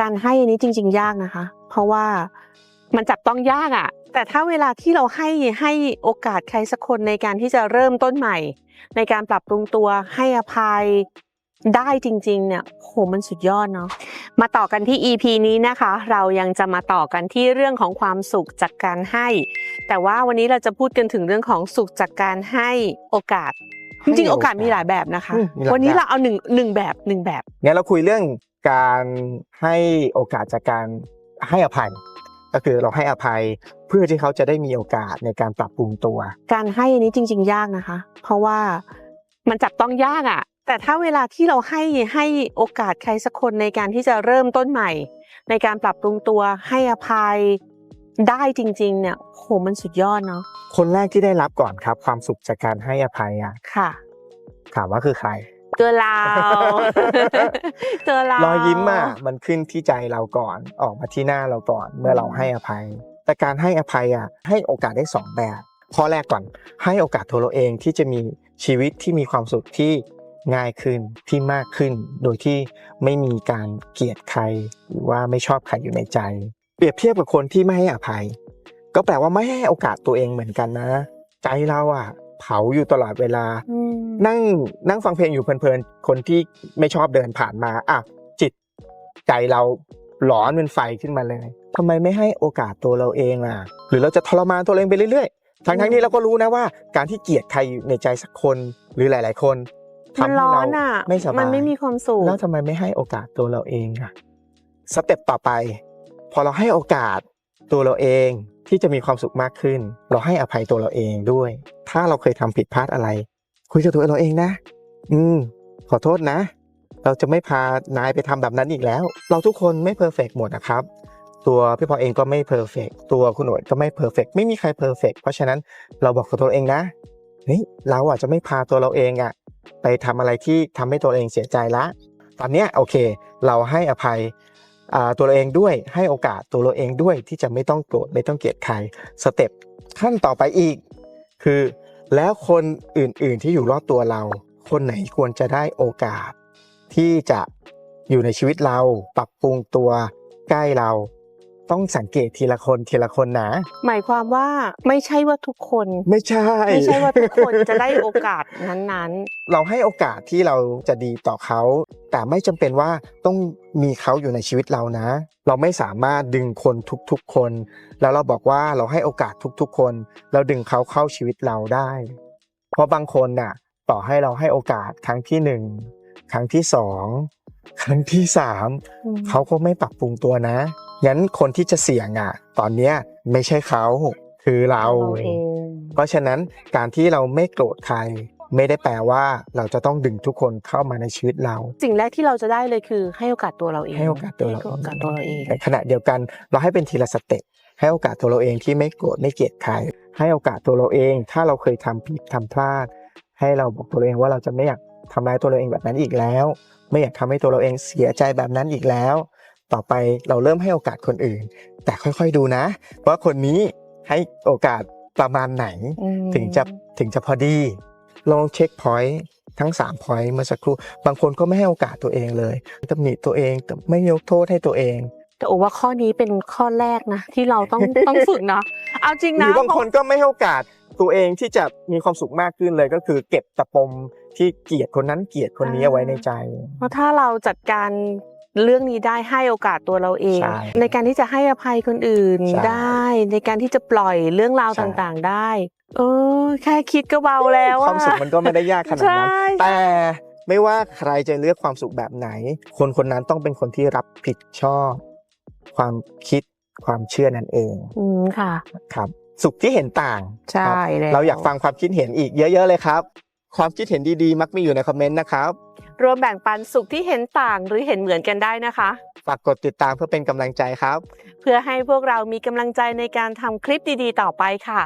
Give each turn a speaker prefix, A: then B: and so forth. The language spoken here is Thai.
A: การให้อันนี้จริง ๆ ยากนะคะ เพราะว่ามันจับต้องยากอะแต่ถ้าเวลาที่เราให้ให้โอกาสใครสักคนในการที่จะเริ่มต้นใหม่ ในการปรับปรุงตัวให้อภัยได้จริงๆ เนี่ยโหมันสุดยอดเนาะ มาต่อกันที่ EP นี้นะคะ เรายังจะมาต่อกันที่เรื่องของความสุขจากการให้ แต่ว่าวันนี้เราจะพูดกันถึงเรื่องของสุขจากการให้โอกาส จริงๆ โอกาสมีหลายแบบนะคะ
B: อืมมีหลาย
A: วันนี้
B: แบบ
A: เราเอาหนึ่งหนึ่งแบบหนึ่งแบบ
B: งั้นเราคุยเรื่อง การให้โอกาสจากการให้อภัย ก็คือเราให้อภัยเพื่อที่เขาจะได้มีโอกาสในการปรับปรุงตัว
A: การให้อันนี้จริง ๆ ยากนะคะ เพราะว่ามันจับต้องยากอะแต่ถ้าเวลาที่เราให้ให้โอกาสใครสักคนในการที่จะเริ่มต้นใหม่ ในการปรับปรุงตัวให้อภัยได้จริง ๆ เนี่ยโหมันสุดยอดเนาะ
B: คนแรกที่ได้รับก่อนครับ ความสุขจากการให้อภัยอะ
A: ค่ะ
B: ถามว่าคือใคร
A: ตัวเรา ตัวเรา
B: รอยยิ้มอะมันขึ้นที่ใจเราก่อนออกมาที่หน้าเราก่อนเมื่อเราให้อภัย แต่การให้อภัยอะให้โอกาสได้สองแบบข้อแรกก่อนให้โอกาสตัวเราเองที่จะมีชีวิตที่มีความสุขที่ง่ายขึ้นที่มากขึ้น โดยที่ไม่มีการเกลียดใครหรือว่าไม่ชอบใครอยู่ในใจ เปรียบเทียบกับคนที่ไม่ให้อภัย ก็แปลว่าไม่ให้โอกาสตัวเองเหมือนกันนะ ใจเราอะ เผาอยู่ตลอดเวลา
A: อืม
B: นั่งนั่งฟังเพลงอยู่เพลินๆ คนที่ไม่ชอบเดินผ่านมาอะจิตใจเราหลอนเป็นไฟขึ้นมาเลยทำไมไม่ให้โอกาสตัวเราเองล่ะ หรือเราจะทรมานตัวเองไปเรื่อยๆ ทั้งๆที่เราก็รู้นะว่า การที่เกลียดใครอยู่ในใจสักคนหรือหลาย ๆ คนทำ
A: มัน
B: ให้
A: ร้อ
B: เรา
A: นอะ
B: ไม่สบาย
A: มันไม่มีความสุข
B: แล้วทำไมไม่ให้โอกาสตัวเราเองอะสเต็ปต่อไป พอเราให้โอกาส ตัวเราเองที่จะมีความสุขมากขึ้น เราให้อภัยตัวเราเองด้วย ถ้าเราเคยทำผิดพลาดอะไร คุยกับตัวเราเองนะ อืม ขอโทษนะ เราจะไม่พานายไปทำแบบนั้นอีกแล้ว เราทุกคนไม่เพอร์เฟกหมดนะครับ ตัวพี่พอเองก็ไม่เพอร์เฟกตัวคุณโอ๋ก็ไม่เพอร์เฟกไม่มีใครเพอร์เฟกเพราะฉะนั้นเราบอกกับตัวเองนะเฮ้ยเราอะจะไม่พาตัวเราเองอะไปทำอะไรที่ทำให้ตัวเองเสียใจละ ตอนเนี้ยโอเค เราให้อภัย ตัวเราเองด้วยให้โอกาสตัวเราเองด้วยที่จะไม่ต้องโกรธไม่ต้องเกลียดใครสเต็ปขั้นต่อไปอีก คือ แล้วคนอื่นๆที่อยู่รอบตัวเรา คนไหนควรจะได้โอกาส ที่จะอยู่ในชีวิตเราปรับปรุงตัวใกล้เรา ต้องสังเกตทีละคนทีละคนนะ
A: หมายความว่าไม่ใช่ว่าทุกคน
B: ไม่ใช่
A: ไม่ใช่ว่าทุกคนจะได้โอกาสนั้น
B: เราให้โอกาสที่เราจะดีต่อเขา แต่ไม่จำเป็นว่าต้องมีเขาอยู่ในชีวิตเรานะ เราไม่สามารถดึงคนทุกๆคน แล้วเราบอกว่าเราให้โอกาสทุกๆ คนแล้วดึงเขาเข้าชีวิตเราได้ เพราะบางคนน่ะ ต่อให้เราให้โอกาสครั้งที่หนึ่งครั้งที่สองครั้งที่สาม
A: ๆอืม
B: เขาก็ไม่ปรับปรุงตัวนะ งั้นคนที่จะเสี่ยงอะ ตอนเนี้ยไม่ใช่เขาคือเรา
A: เราเอง
B: เพราะฉะนั้นการที่เราไม่โกรธใคร ไม่ได้แปลว่าเราจะต้องดึงทุกคนเข้ามาในชีวิตเรา
A: สิ่งแรกที่เราจะได้เลยคือให้โอกาสตัวเราเอง
B: ให้โอกาสตัวเรา
A: ให้โอกาสตัวเราเอง
B: ในขณะเดียวกันเราให้เป็นทีละสเต็ปให้โอกาสตัวเราเองที่ไม่โกรธไม่เกลียดใคร ให้โอกาสตัวเราเอง ถ้าเราเคยทำผิดทำพลาด ให้เราบอกตัวเราเองว่าเราจะไม่อยากทำร้ายตัวเราเองแบบนั้นอีกแล้ว ไม่อยากทำให้ตัวเราเองเสียใจแบบนั้นอีกแล้ว ต่อไปเราเริ่มให้โอกาสคนอื่น แต่ค่อยๆดูนะ ว่าคนนี้ให้โอกาสประมาณไหน
A: อืม
B: ถึงจะถึงจะพอดี ลองเช็คพอยต์ทั้ง3พอยต์เมื่อสักครู่บางคนก็ไม่ให้โอกาสตัวเองเลยตำหนิตัวเองแต่ไม่ยกโทษให้ตัวเอง
A: แต่โอว่าข้อนี้เป็นข้อแรกนะ ที่เราต้องต้องฝึกเนาะเอาจริง
B: ห
A: นะ
B: รือบางคนก็ไม่ให้โอกาสตัวเองที่จะมีความสุขมากขึ้นเลยก็คือ เก็บตะปมที่เกลียดคนนั้นเกลียดคนนี้เอาไว้ในใจ
A: เพราะถ้าเราจัดการ เรื่องนี้ได้ให้โอกาสตัวเราเอง
B: ใช่
A: ในการที่จะให้อภัยคนอื่น
B: ใช่
A: ได้ ในการที่จะปล่อยเรื่องราว
B: ใช่
A: ต่างๆได้ เออ แค่คิดก็เบาแล้ว
B: ค
A: อะ
B: วามสุขมันก็ไม่ได้ยากขนาดนั้น
A: ใช่
B: แต่ไม่ว่าใครจะเลือกความสุขแบบไหน คนคนนั้นต้องเป็นคนที่รับผิดชอบ ความคิดความเชื่อนั่นเอง
A: อืมค่ะ
B: ครับ สุขที่เห็นต่าง
A: ใช่
B: ครับ
A: แล้ว
B: เราอยากฟังความคิดเห็นอีกเยอะ ๆ เลยครับ ความคิดเห็นดีๆ มักมีอยู่ในคอมเมนต์นะครับ
A: รวมแบ่งปันสุขที่เห็นต่างหรือเห็นเหมือนกันได้นะคะ
B: ฝากกดติดตามเพื่อเป็นกำลังใจครับ
A: เพื่อให้พวกเรามีกำลังใจในการทำคลิปดีๆ ต่อไปค่ะ